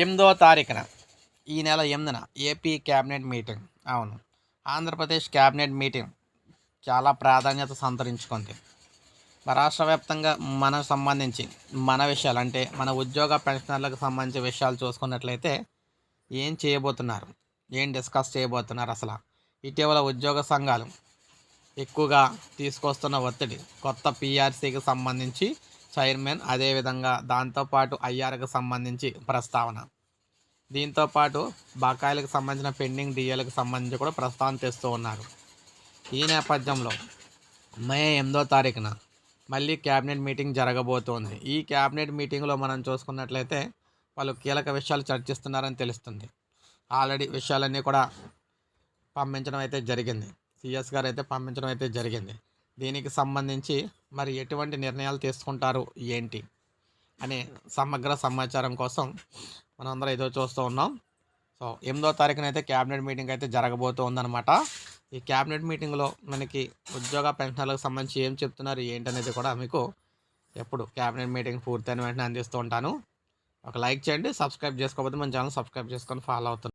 ఎనిమిదో తారీఖున ఈ నెల ఎనిమిదిన ఏపీ క్యాబినెట్ మీటింగ్. అవును. ఆంధ్రప్రదేశ్ క్యాబినెట్ మీటింగ్ చాలా ప్రాధాన్యత సంతరించుకుంది. రాష్ట్ర వ్యాప్తంగా మనకు సంబంధించి మన విషయాలు అంటే మన ఉద్యోగ పెన్షనర్లకు సంబంధించిన విషయాలు చూసుకున్నట్లయితే ఏం చేయబోతున్నారు? ఏం డిస్కస్ చేయబోతున్నారు అసలు? ఇటీవల ఉద్యోగ సంఘాలు ఎక్కువగా తీసుకొస్తున్న ఒత్తిడి కొత్త పిఆర్సీకి సంబంధించి చైర్మన్ అదేవిధంగా దాంతోపాటు ఐఆర్కు సంబంధించి ప్రస్తావన. దీంతోపాటు బకాయిలకు సంబంధించిన పెండింగ్ డిఏలకు సంబంధించి కూడా ప్రస్తావన తెస్తూ ఉన్నారు. ఈ నేపథ్యంలో మే ఎనిమిదో తారీఖున మళ్ళీ క్యాబినెట్ మీటింగ్ జరగబోతోంది. ఈ క్యాబినెట్ మీటింగ్లో మనం చూసుకున్నట్లయితే వాళ్ళు కీలక విషయాలు చర్చిస్తున్నారని తెలుస్తుంది. ఆల్రెడీ విషయాలన్నీ కూడా పంపించడం అయితే జరిగింది. సిఎస్ గారు అయితే పంపించడం అయితే జరిగింది. దీనికి సంబంధించి మరి ఎటువంటి నిర్ణయాలు తీసుకుంటారు ఏంటి అనే సమగ్ర సమాచారం కోసం మనందరం ఏదో చూస్తూ ఉన్నాం. సో ఎనిమిదో తారీఖున అయితే క్యాబినెట్ మీటింగ్ అయితే జరగబోతూ ఈ క్యాబినెట్ మీటింగ్లో మనకి ఉద్యోగ పెన్షన్లకు సంబంధించి ఏం చెప్తున్నారు ఏంటనేది కూడా మీకు ఎప్పుడు క్యాబినెట్ మీటింగ్ పూర్తయిన వెంటనే అందిస్తూ ఉంటాను. ఒక లైక్ చేయండి సబ్స్క్రైబ్ చేసుకోకపోతే మన ఛానల్ సబ్స్క్రైబ్ చేసుకొని ఫాలో అవుతుంది